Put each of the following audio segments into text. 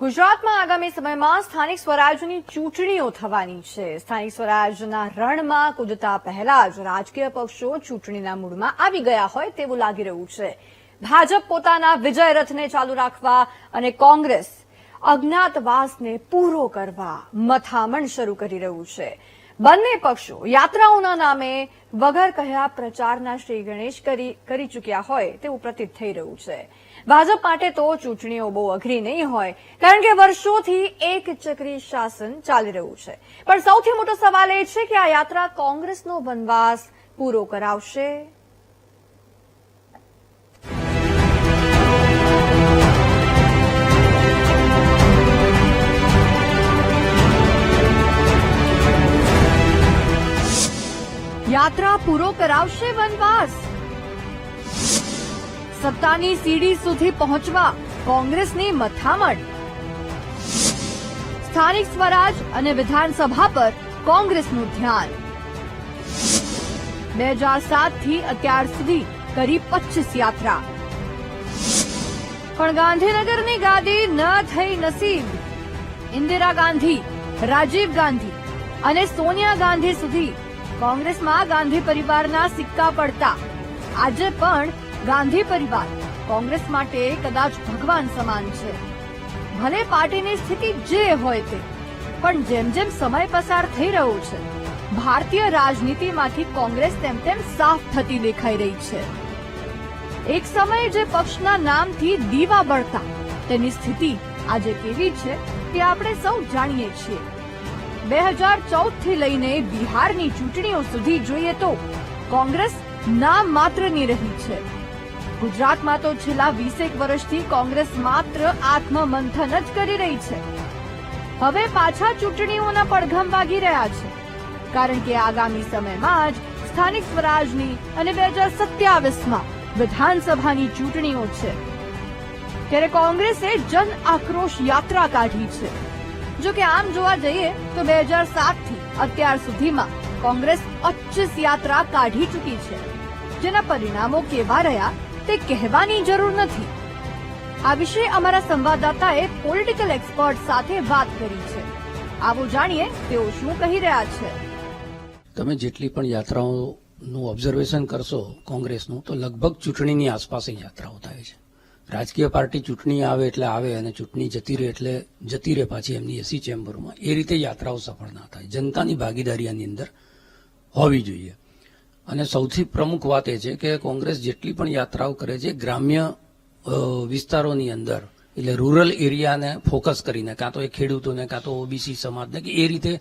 ગુજરાતમાં આગામી સમયમાં સ્થાનિક સ્વરાજની ચૂંટણીઓ થવાની છે. સ્થાનિક સ્વરાજના રણમાં કૂદતા પહેલા જ રાજકીય પક્ષો ચૂંટણીના મૂળમાં આવી ગયા હોય તેવું લાગી રહ્યું છે. ભાજપ પોતાના વિજય રથને ચાલુ રાખવા અને કોંગ્રેસ અજ્ઞાતવાસને પૂરો કરવા મથામણ શરૂ કરી રહ્યું છે. બંને પક્ષો યાત્રાઓના નામે વગર કહ્યા પ્રચારના શ્રી ગણેશ કરી ચૂક્યા હોય તેવું પ્રતીત થઈ રહ્યું છે. ભાજપ માટે તો ચૂંટણીઓ બહુ અઘરી નહીં હોય, કારણ કે વર્ષોથી એક ચક્રી શાસન ચાલી રહ્યું છે. પણ સૌથી મોટો સવાલ એ છે કે આ યાત્રા કોંગ્રેસનો વનવાસ પૂરો કરાવશે? યાત્રા પૂરો કરાવશે વનવાસ? સત્તાની સીડી સુધી પહોંચવા કોંગ્રેસની મથામણ. સ્થાનિક સ્વરાજ અને વિધાનસભા પર કોંગ્રેસનું ધ્યાન. બે હજાર સાતથી અત્યાર સુધી કરી પચીસ યાત્રા. પણ ગાંધીનગરની ગાદી ન થઈ નસીબ. ઇન્દિરા ગાંધી, રાજીવ ગાંધી અને સોનિયા ગાંધી સુધી કોંગ્રેસમાં ગાંધી પરિવારના સિક્કા પડતા. આજે પણ ગાંધી પરિવાર. કોંગ્રેસ માટે કદાચ ભગવાન સમાન છે. ભલે પાર્ટીની સ્થિતિ જે હોય તે, પણ જેમ જેમ સમય પસાર થઈ રહ્યો છે, ભારતીય રાજનીતિમાંથી કોંગ્રેસ તેમ તેમ સાફ થતી દેખાઈ રહી છે. એક સમયે જે પક્ષના નામથી દીવા બળતા, તેની સ્થિતિ આજે કેવી છે તે આપણે સૌ જાણીએ છીએ. બે હજાર ચૌદથી લઈને બિહારની ચૂંટણીઓ સુધી જોઈએ તો કોંગ્રેસ નામ માત્રની રહી છે. ગુજરાતમાં તો છેલ્લા વીસેક વર્ષથી કોંગ્રેસ માત્ર આત્મમંથન જ કરી રહી છે. હવે પાછા ચૂંટણીઓના પડઘમ વાગી રહ્યા છે. કારણ કે આગામી સમયમાં જ સ્થાનિક સ્વરાજની અને બે હજાર સત્યાવીસમાં વિધાનસભાની ચૂંટણીઓ છે. ત્યારે કોંગ્રેસે જન આક્રોશ યાત્રા કાઢી છે. જો કે આમ જોવા જઈએ તો બે હજાર સાતથી અત્યાર સુધીમાં કોંગ્રેસ પચીસ યાત્રા કાઢી ચૂકી છે. જેના પરિણામો કેવા રહ્યા તે કહેવાની જરૂર નથી. આ વિશે અમારા સંવાદદાતાએ પોલિટિકલ એક્સપર્ટ સાથે વાત કરી છે. આવો જાણીએ તેઓ શું કહી રહ્યા છે. તમે જેટલી પણ યાત્રાઓનું ઓબ્ઝર્વેશન કરશો કોંગ્રેસનું, તો લગભગ ચૂંટણીની આસપાસ યાત્રાઓ થાય છે. રાજકીય પાર્ટી ચૂંટણી આવે એટલે આવે અને ચૂંટણી જતી રહે એટલે જતી રહે પાછી એમની એસી ચેમ્બરમાં એ રીતે યાત્રાઓ સફળ ના થાય. જનતાની ભાગીદારી આની અંદર હોવી જોઈએ. અને સૌથી પ્રમુખ વાત એ છે કે કોંગ્રેસ જેટલી પણ યાત્રાઓ કરે છે, ગ્રામ્ય વિસ્તારોની અંદર, એટલે રૂરલ એરિયાને ફોકસ કરીને, કાં તો એ ખેડૂતોને, કાં તો ઓબીસી સમાજને, કે એ રીતે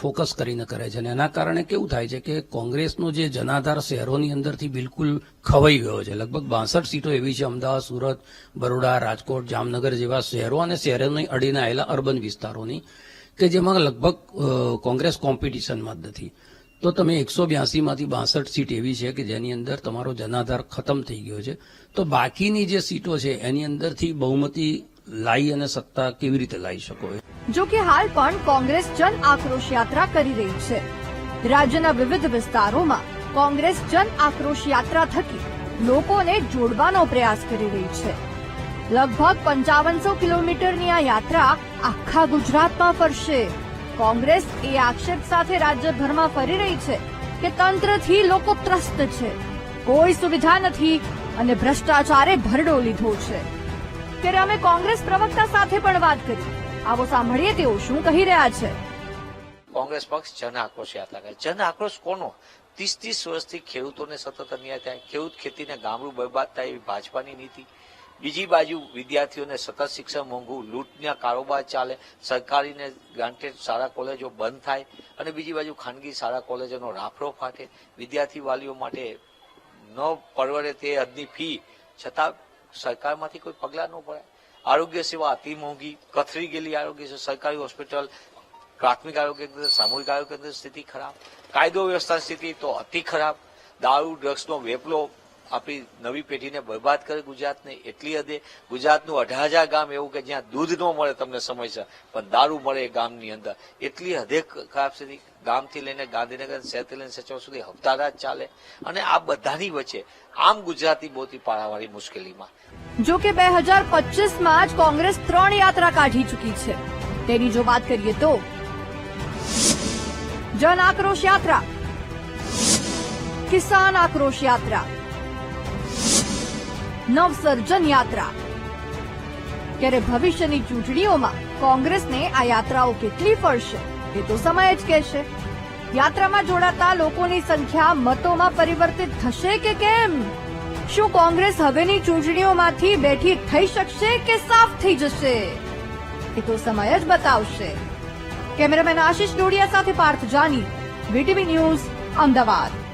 ફોકસ કરીને કરે છે. અને એના કારણે કેવું થાય છે કે કોંગ્રેસનો જે જનાધાર શહેરોની અંદરથી બિલકુલ ખવાઈ ગયો છે. લગભગ બાસઠ સીટો એવી છે, અમદાવાદ, સુરત, બરોડા, રાજકોટ, જામનગર જેવા શહેરો અને શહેરોની અડીને આવેલા અર્બન વિસ્તારોની, કે જેમાં લગભગ કોંગ્રેસ કોમ્પિટિશનમાં જ નથી. તો તમે એકસો બ્યાસીમાંથી બાસઠ સીટ એવી છે કે જેની અંદર તમારો જનાધાર ખતમ થઈ ગયો છે. તો બાકીની જે સીટો છે, એની અંદરથી બહુમતી લાવી અને સત્તા કેવી રીતે લાવી શકો જો કે હાલ પણ કોંગ્રેસ જન આક્રોશ યાત્રા કરી રહી છે. રાજ્યના વિવિધ વિસ્તારોમાં કોંગ્રેસ જન આક્રોશ યાત્રા થકી લોકોને જોડવાનો પ્રયાસ કરી રહી છે. લગભગ પંચાવનસો કિલોમીટરની આ યાત્રા આખા ગુજરાતમાં ફરશે. કોંગ્રેસ એ આક્ષેપ સાથે રાજ્યભરમાં ફરી રહી છે કે તંત્રથી લોકો ત્રસ્ત છે. કોઈ સુવિધા નથી અને ભ્રષ્ટાચારે ભરડો લીધો છે. ત્યારે અમે કોંગ્રેસ પ્રવક્તા સાથે પણ વાત કરી. આવો સાંભળીએ તેઓ શું કહી રહ્યા છે. કોંગ્રેસ પક્ષ જન આક્રોશ યાત્રા કરે. જન આક્રોશ કોનો? ત્રીસ ત્રીસ વર્ષથી ખેડૂતોને સતત અન્યાય થાય. ખેડૂત ખેતીને ગામડું બરબાદ થાય એવી ભાજપાની નીતિ. બીજી બાજુ વિદ્યાર્થીઓને સતત શિક્ષણ મોંઘું, લૂંટના કારોબાર ચાલે, સરકારીને ગ્રાન્ટેડ શાળા, કોલેજો બંધ થાય અને બીજી બાજુ ખાનગી શાળા, કોલેજોનો રાફડો ફાટે. વિદ્યાર્થી વાલીઓ માટે ન પરવડે તે હદની ફી, છતાં સરકારમાંથી કોઈ પગલાં ન ભરાય. આરોગ્ય સેવા અતિ મોંઘી કથરી ગયેલી આરોગ્ય સેવા, સરકારી હોસ્પિટલ, પ્રાથમિક આરોગ્ય કેન્દ્ર, સામૂહિક આરોગ્ય કેન્દ્ર સ્થિતિ ખરાબ. કાયદો વ્યવસ્થા સ્થિતિ તો અતિ ખરાબ. દારૂ, ડ્રગ્સનો વેપલો આપણી નવી પેઢીને બરબાદ કરે ગુજરાતને એટલી હદે. ગુજરાતનું અઢાજા ગામ એવું કે જ્યાં દૂધ ન મળે તમને સમયસર પણ દારૂ મળે એ ગામની અંદર. એટલી હદે ખરાબ સ્થિતિ. ગામથી લઈને ગાંધીનગર, શહેરથી લઈને સચિવ સુધી હપ્તાદાર ચાલે. અને આ બધાની વચ્ચે આમ ગુજરાતી બોતી પાળાવાળી મુશ્કેલીમાં. જો કે બે હજાર પચીસમાં જ કોંગ્રેસ ત્રણ યાત્રા કાઢી ચૂકી છે. તેની જો વાત કરીએ તો જન આક્રોશ યાત્રા, કિસાન આક્રોશ યાત્રા. નવસર્જન યાત્રા. ત્યારે ભવિષ્યની ચૂંટણીઓમાં કોંગ્રેસને આ યાત્રાઓ કેટલી પડશે એ તો સમય જ કહેશે. યાત્રામાં જોડાતા લોકોની સંખ્યા મતોમાં પરિવર્તિત થશે કે કેમ? શું કોંગ્રેસ હવેની ચૂંટણીઓમાંથી બેઠી થઈ શકશે કે સાફ થઈ જશે? એ તો સમય જ બતાવશે. કેમેરામેન આશિષ ડોડિયા સાથે પાર્થ જાની, વીટીવી ન્યૂઝ, અમદાવાદ.